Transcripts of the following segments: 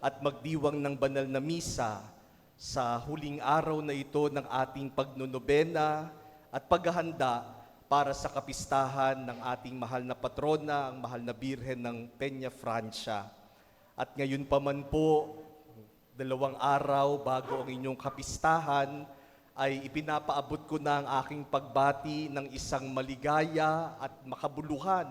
at magdiwang ng banal na misa sa huling araw na ito ng ating pagnonobena at paghahanda para sa kapistahan ng ating mahal na patrona, ang mahal na Birhen ng Peña Francia. At ngayon pa man po, dalawang araw bago ang inyong kapistahan, ay ipinapaabot ko na ang aking pagbati ng isang maligaya at makabuluhan,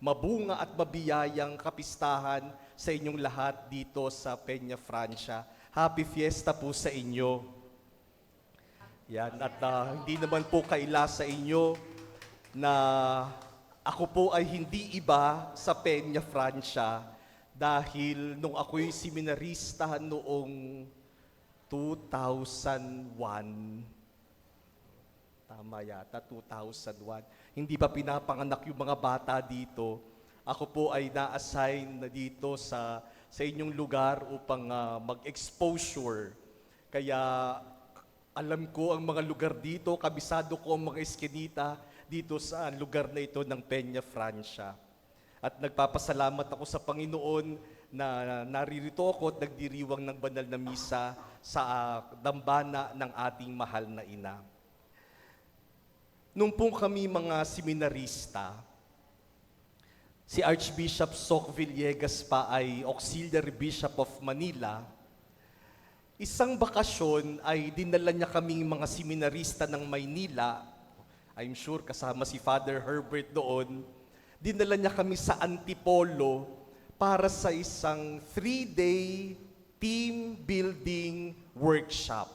mabunga at mabiyayang kapistahan sa inyong lahat dito sa Peña Francia. Happy Fiesta po sa inyo. Yan, at ah, hindi naman po kaila sa inyo na ako po ay hindi iba sa Peña Francia dahil nung ako'y seminarista noong 2001, tama yata, 2001, hindi pa pinapanganak yung mga bata dito. Ako po ay na-assign na dito sa, sa inyong lugar upang ah, mag-exposure. Kaya alam ko ang mga lugar dito, kabisado ko ang mga eskinita dito sa lugar na ito ng Peña Francia. At nagpapasalamat ako sa Panginoon na naririto ako at nagdiriwang ng banal na misa sa ah, dambana ng ating mahal na ina. Nung pong kami mga seminarista, si Archbishop Sok Villegas pa ay Auxiliary Bishop of Manila, Isang bakasyon ay dinala niya kaming mga seminarista ng Maynila. I'm sure kasama si Father Herbert doon. Dinala niya kami sa Antipolo para sa isang three-day team building workshop.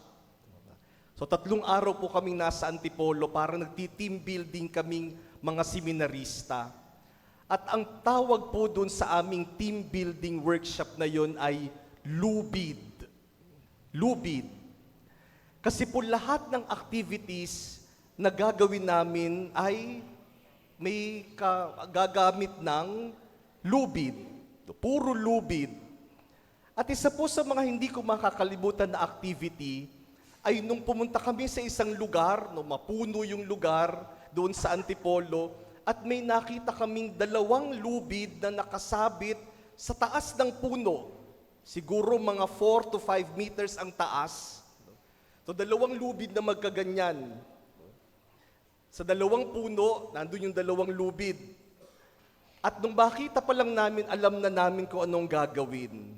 So tatlong araw po kaming nasa Antipolo para nagti-team building kaming mga seminarista. At ang tawag po doon sa aming team building workshop na yon ay lubid lubid. Kasi po lahat ng activities na gagawin namin ay may ka- gagamit ng lubid. Puro lubid. At isa po sa mga hindi ko makakalimutan na activity ay nung pumunta kami sa isang lugar, no, mapuno yung lugar doon sa Antipolo, at may nakita kaming dalawang lubid na nakasabit sa taas ng puno. Siguro mga 4 to 5 meters ang taas. So dalawang lubid na magkaganyan. Sa dalawang puno, nandun yung dalawang lubid. At nung makita pa lang namin, alam na namin kung anong gagawin.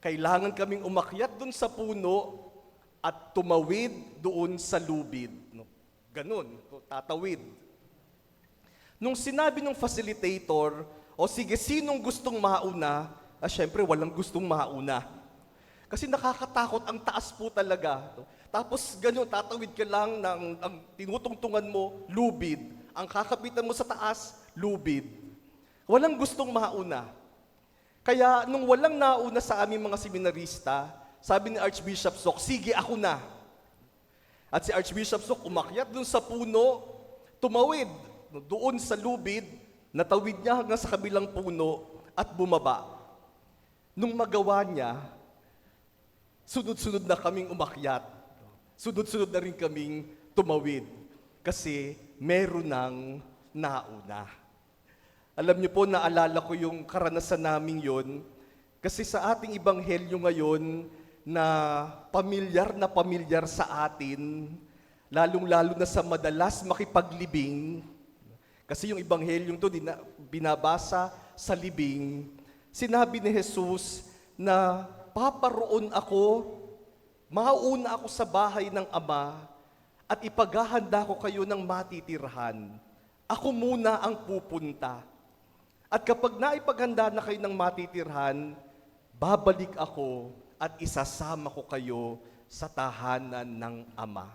Kailangan kaming umakyat dun sa puno at tumawid doon sa lubid. Ganun, tatawid. Nung sinabi ng facilitator, o sige, sinong gustong mauna? Ah, syempre, walang gustong mauna. Kasi nakakatakot, ang taas po talaga. Tapos ganun, tatawid ka lang ng ang tinutungtungan mo, lubid. Ang kakapitan mo sa taas, lubid. Walang gustong mauna. Kaya nung walang nauna sa aming mga seminarista, sabi ni Archbishop Sok, sige ako na. At si Archbishop Sok umakyat dun sa puno, tumawid doon sa lubid, natawid niya hanggang sa kabilang puno at bumaba. Nung magawa niya, sunod-sunod na kaming umakyat. Sunod-sunod na rin kaming tumawid. Kasi meron ng nauna. Alam niyo po, naalala ko yung karanasan namin yon kasi sa ating ibanghelyo ngayon na pamilyar na pamilyar sa atin, lalong-lalo na sa madalas makipaglibing, kasi yung ibanghelyong to dina, binabasa sa libing, sinabi ni Jesus na paparoon ako, mauna ako sa bahay ng Ama at ipaghahanda ko kayo ng matitirhan. Ako muna ang pupunta. At kapag naipaghanda na kayo ng matitirhan, babalik ako at isasama ko kayo sa tahanan ng Ama.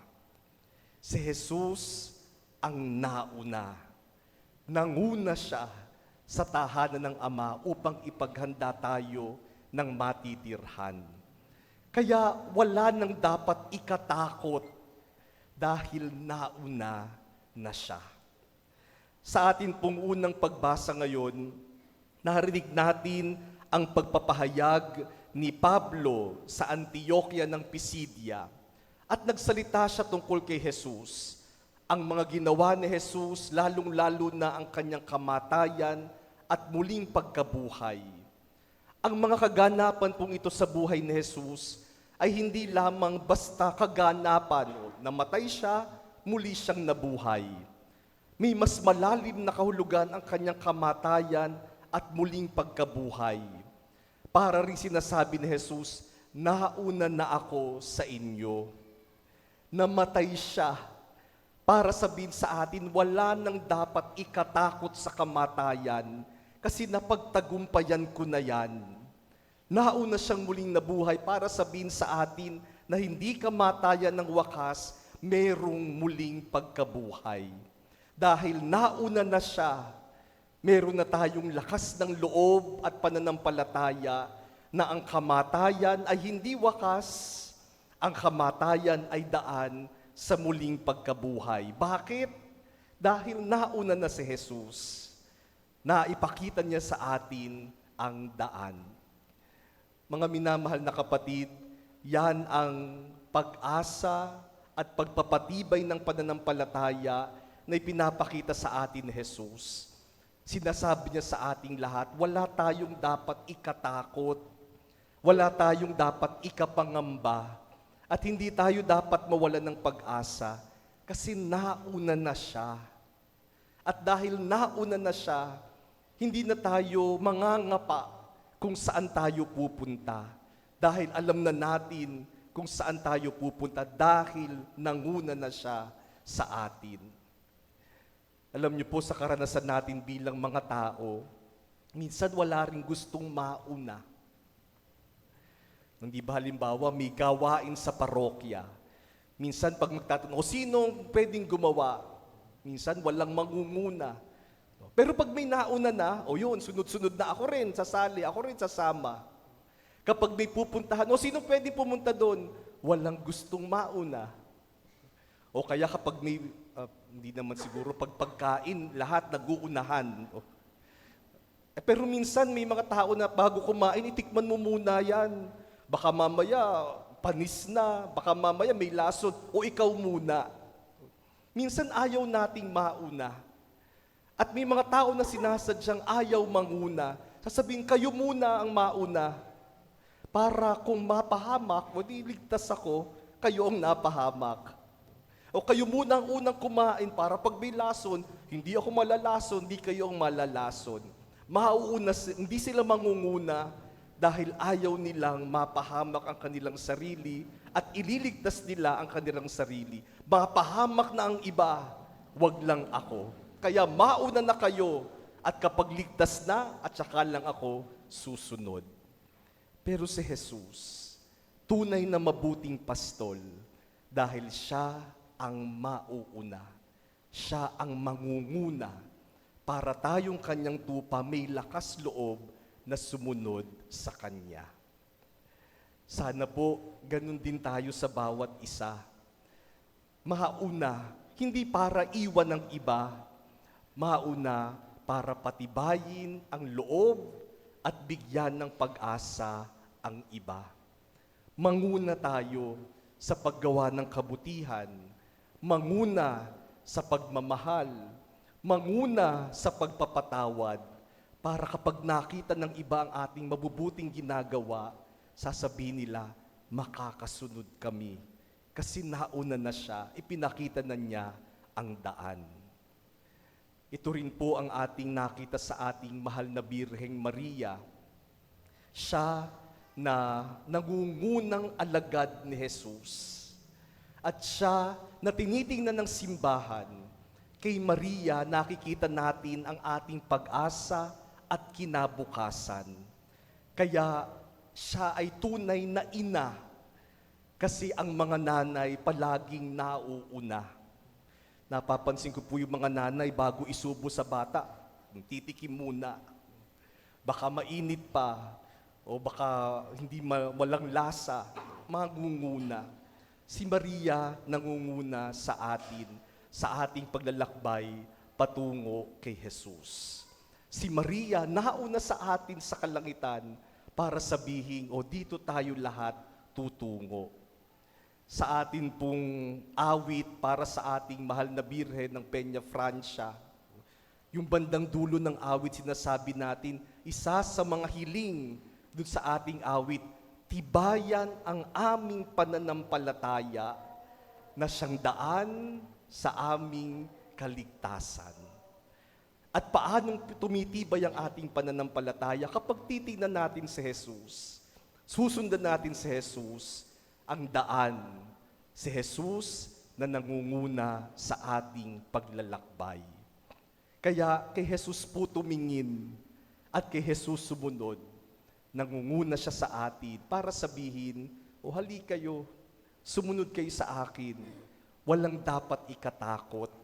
Si Jesus ang nauna. Nanguna siya sa tahanan ng Ama upang ipaghanda tayo ng matitirhan. Kaya wala nang dapat ikatakot dahil nauna na siya. Sa atin pong unang pagbasa ngayon, narinig natin ang pagpapahayag ni Pablo sa Antioquia ng Pisidia at nagsalita siya tungkol kay Jesus. Ang mga ginawa ni Jesus, lalong-lalo na ang kanyang kamatayan at muling pagkabuhay. ang mga kaganapan pong ito sa buhay ni Jesus ay hindi lamang basta kaganapan. o, Namatay siya, muli siyang nabuhay. May mas malalim na kahulugan ang kanyang kamatayan at muling pagkabuhay. Para rin sinasabi ni Jesus, nauna na ako sa inyo. Namatay siya para sabihin sa atin, wala nang dapat ikatakot sa kamatayan kasi napagtagumpayan ko na yan. Nauna siyang muling nabuhay para sabihin sa atin na hindi kamatayan ng wakas, merong muling pagkabuhay. Dahil nauna na siya, meron na tayong lakas ng loob at pananampalataya na ang kamatayan ay hindi wakas, ang kamatayan ay daan sa muling pagkabuhay. Bakit? Dahil nauna na si Jesus na ipakita niya sa atin ang daan. Mga minamahal na kapatid, yan ang pag-asa at pagpapatibay ng pananampalataya na ipinapakita sa atin ni Jesus. Sinasabi niya sa ating lahat, wala tayong dapat ikatakot, wala tayong dapat ikapangamba, at hindi tayo dapat mawalan ng pag-asa kasi nauna na siya. At dahil nauna na siya, hindi na tayo mangangapa kung saan tayo pupunta. Dahil alam na natin kung saan tayo pupunta dahil nanguna na siya sa atin. Alam niyo po sa karanasan natin bilang mga tao, minsan wala rin gustong mauna. Nung di ba halimbawa, may gawain sa parokya. Minsan pag magtatanong, o sinong pwedeng gumawa? Minsan walang mangunguna. Pero pag may nauna na, o yun, sunod-sunod na ako rin, sasali, ako rin sasama. Kapag may pupuntahan, o sino pwede pumunta doon? Walang gustong mauna. O kaya kapag may, ah, hindi naman siguro, pag pagkain, lahat naguunahan. O, eh, pero minsan may mga tao na bago kumain, itikman mo muna yan. Baka mamaya panis na, baka mamaya may lason, o ikaw muna. Minsan ayaw nating mauna. At may mga tao na sinasadyang ayaw manguna. Sasabihin, kayo muna ang mauna. Para kung mapahamak, o di ako, kayo ang napahamak. O kayo muna ang unang kumain para pag may lason, hindi ako malalason, hindi kayo ang malalason. Mauuna, hindi sila mangunguna dahil ayaw nilang mapahamak ang kanilang sarili at ililigtas nila ang kanilang sarili. Mapahamak na ang iba, wag lang ako. Kaya mauna na kayo at kapag ligtas na at saka lang ako susunod. Pero si Jesus, tunay na mabuting pastol dahil siya ang mauuna. Siya ang mangunguna para tayong kanyang tupa may lakas loob na sumunod sa kanya. Sana po ganun din tayo sa bawat isa. Mauna, hindi para iwan ng iba, mauna para patibayin ang loob at bigyan ng pag-asa ang iba. Manguna tayo sa paggawa ng kabutihan, manguna sa pagmamahal, manguna sa pagpapatawad, para kapag nakita ng iba ang ating mabubuting ginagawa, sasabihin nila, makakasunod kami. Kasi nauna na siya, ipinakita na niya ang daan. Ito rin po ang ating nakita sa ating mahal na Birheng Maria. Siya na nangungunang alagad ni Jesus. At siya na tinitingnan ng simbahan, kay Maria nakikita natin ang ating pag-asa at kinabukasan. Kaya siya ay tunay na ina kasi ang mga nanay palaging nauuna. Napapansin ko po yung mga nanay bago isubo sa bata, titikim muna. Baka mainit pa o baka hindi ma- walang lasa, mangunguna. Si Maria nangunguna sa atin, sa ating paglalakbay patungo kay Jesus. Si Maria nauna sa atin sa kalangitan para sabihin, o dito tayo lahat tutungo. Sa atin pong awit para sa ating mahal na birhen ng Peña Francia, yung bandang dulo ng awit sinasabi natin, isa sa mga hiling dun sa ating awit, tibayan ang aming pananampalataya na siyang daan sa aming kaligtasan. At paanong tumitibay ang ating pananampalataya kapag titingnan natin si Jesus? Susundan natin si Jesus, ang daan, si Jesus na nangunguna sa ating paglalakbay. Kaya kay Jesus po tumingin at kay Jesus sumunod. Nangunguna siya sa atin para sabihin, o hali kayo, sumunod kayo sa akin. Walang dapat ikatakot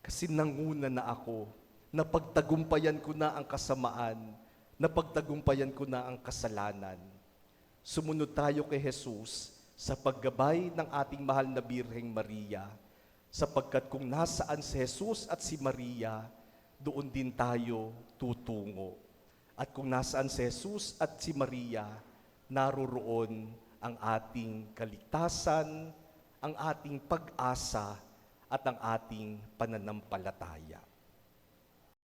kasi nanguna na ako. Napagtagumpayan ko na ang kasamaan. Napagtagumpayan ko na ang kasalanan. Sumunod tayo kay Jesus sa paggabay ng ating mahal na Birheng Maria, sapagkat kung nasaan si Jesus at si Maria, doon din tayo tutungo. At kung nasaan si Jesus at si Maria, naroroon ang ating kaligtasan, ang ating pag-asa, at ang ating pananampalataya.